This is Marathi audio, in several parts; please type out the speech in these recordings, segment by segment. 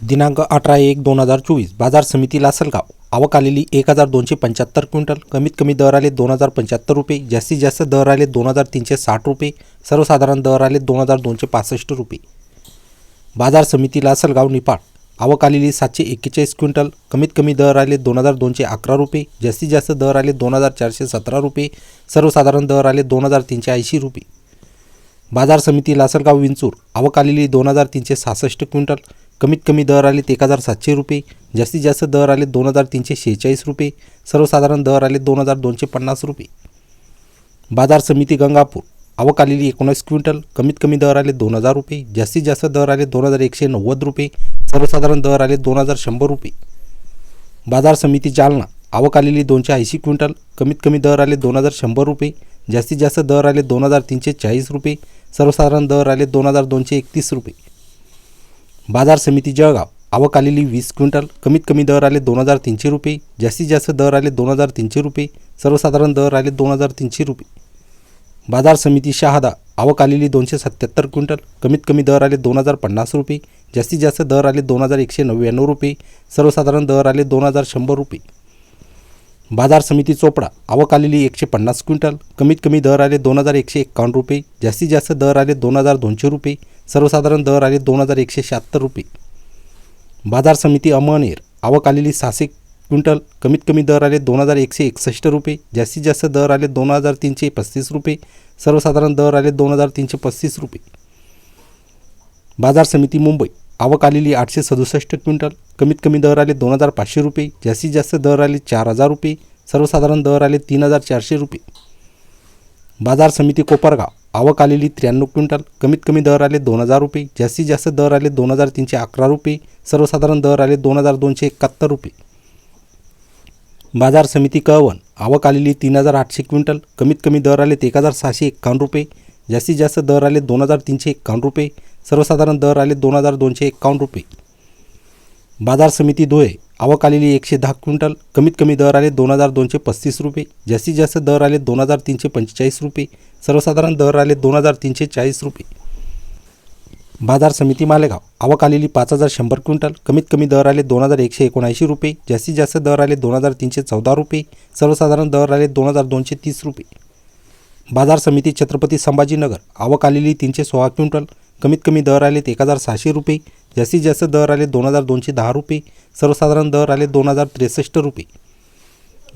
दिनांक अठरा एक दोन हजार चोवीस बाजार समिती लासलगाव. आवक आलेली एक हजार दोनशे पंच्याहत्तर क्विंटल. कमीत कमी दर आले दोन हजार पंच्याहत्तर रुपये. जास्तीत जास्त दर आले दोन हजार तीनशे साठ रुपये. सर्वसाधारण दर आले दोन हजार दोनशे पासष्ट रुपये. बाजार समिती लासलगाव निपाड आवक आलेली सातशे एक्केचाळीस क्विंटल. कमीत कमी दर आले दोन हजार दोनशे अकरा रुपये. जास्तीत जास्त दर आले दोन हजार चारशे सतरा रुपये. सर्वसाधारण दर आले दोन हजार तीनशे ऐंशी रुपये. बाजार समिती लासलगाव विंचूर आवक आलेली दोन हजार तीनशे सहासष्ट क्विंटल. कमीत कमी दर आले एक हजार सातशे रुपये. जास्तीत जास्त दर आले दोन हजार तीनशे शेहेचाळीस रुपये. सर्वसाधारण दर आले दोन हजार दोनशे पन्नास रुपये. बाजार समिती गंगापूर आवक आलेली एकोणीस क्विंटल. कमीत कमी दर आले दोन हजार रुपये. जास्तीत जास्त दर आले दोन हजार एकशे नव्वद रुपये. सर्वसाधारण दर आले दोन हजार शंभर रुपये. बाजार समिती जालना आवक आलेली दोनशे ऐंशी क्विंटल. कमीत कमी दर आले दोन हजार शंभर रुपये. जास्तीत जास्त दर आले दोन हजार तीनशे चाळीस रुपये. सर्वसाधारण दर आले दोन हजार दोनशे एकतीस रुपये. बाजार समिती जळगाव आवक आलेली वीस क्विंटल कमीत कमी दर आले दोन हजार तीनशे रुपये जास्तीत जास्त दर आले दोन हजार तीनशे रुपये सर्वसाधारण दर आले दोन हजार तीनशे रुपये. बाजार समिती शहादा आवक आलेली दोनशे सत्याहत्तर क्विंटल कमीत कमी दर आले दोन हजार पन्नास रुपये जास्तीत जास्त दर आले दोन हजार एकशे नव्याण्णव रुपये सर्वसाधारण दर आले दोन हजार शंभर रुपये. बाजार समिती चोपडा आवक आलेली एकशे पन्नास क्विंटल कमीत कमी दर आले दोन हजार एकशे एक्कावन्न रुपये जास्तीत जास्त दर आले दोन हजार दोनशे रुपये सर्वसाधारण दर आले दोन हजार एकशे शहात्तर रुपये. बाजार समिती अमळनेर आवक आलेली सहाशे क्विंटल कमीत कमी दर आले दोन हजार एकशे एकसष्ट रुपये जास्तीत जास्त दर आले दोन हजार तीनशे पस्तीस रुपये सर्वसाधारण दर आले दोन हजार तीनशे पस्तीस रुपये. बाजार समिती मुंबई आवक आलेली आठशे सदुसष्ट क्विंटल. कमीत कमी दर आले दोन हजार पाचशे रुपये. जास्तीत जास्त दर आले चार हजार रुपये. सर्वसाधारण दर आले तीन हजार चारशे रुपये. बाजार समिती कोपरगाव. आवक आलेली त्र्याण्णव क्विंटल. कमीत कमी दर आले दोन हजार रुपये. जास्तीत जास्त दर आले दोन हजार तीनशे अकरा रुपये. सर्वसाधारण दर आले दोन हजार दोनशे एकाहत्तर रुपये. बाजार समिती कळवण. आवक आलेली तीन हजार आठशे क्विंटल. कमीत कमी दर आले एक हजार सहाशे एक्कावन्न रुपये. जास्तीत जास्त दर आले दोन हजार तीनशे एक्कावन्न रुपये. सर्वसाधारण दर आले दोन हजार दोनशे एक्कावन्न रुपये. बाजार समिती धुळे आवक आलेली एकशे दहा क्विंटल. कमीत कमी दर आले दोन हजार दोनशे पस्तीस रुपये. जास्तीत जास्त दर आले दोन हजार तीनशे पंचेचाळीस रुपये. सर्वसाधारण दर आले दोन हजार तीनशे चाळीस रुपये. बाजार समिती मालेगाव आवक आलेली पाच हजार शंभर क्विंटल. कमीत कमी दर आले दोन हजार एकशे एकोणऐंशी रुपये. जास्तीत जास्त दर आले दोन हजार तीनशे चौदा रुपये. सर्वसाधारण दर आले दोन हजार दोनशे तीस रुपये. बाजार समिती छत्रपती संभाजीनगर. आवक आलेली तीनशे सोळा क्विंटल. कमीत कमी दर आले एक हजार सहाशे रुपये. जास्तीत जास्त दर आले दोन हजार दोनशे दहा रुपये. सर्वसाधारण दर आले दोन हजार त्रेसष्ट रुपये.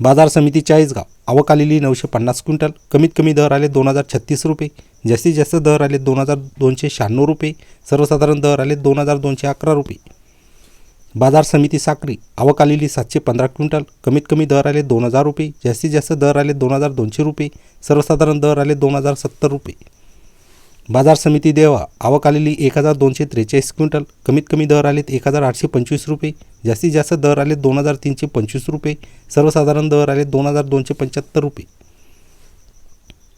बाजार समिती चाळीसगाव. आवक आलेली नऊशे पन्नास क्विंटल. कमीत कमी दर आले दोन हजार छत्तीस रुपये. जास्तीत जास्त दर आले दोन हजार दोनशे शहाण्णव रुपये. सर्वसाधारण दर आले दोन हजार दोनशे अकरा रुपये. बाजार समिती साखरी आवक आलेली सातशे पंधरा क्विंटल कमीत कमी दर आले दोन हजार रुपये जास्तीत जास्त दर आले दोन हजार दोनशे रुपये सर्वसाधारण दर आले दोन हजार सत्तर रुपये. बाजार समिती देवा आवक आलेली एक हजार दोनशे त्रेचाळीस क्विंटल कमीत कमी दर आलेत एक हजार आठशे पंचवीस रुपये जास्तीत जास्त दर आले दोन हजार तीनशे पंचवीस रुपये सर्वसाधारण दर आले दोन हजार दोनशे पंच्याहत्तर रुपये.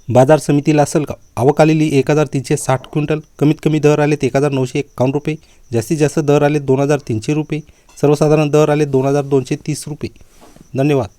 बाजार समितीला असेल का? आवक आलेली एक हजार तीनशे साठ क्विंटल कमीत कमी दर आलेत एक हजार नऊशे एक्कावन्न रुपये जास्तीत जास्त दर आले दोन हजार तीनशे रुपये सर्वसाधारण दर आले दोन हजार दोनशे तीस रुपये. धन्यवाद.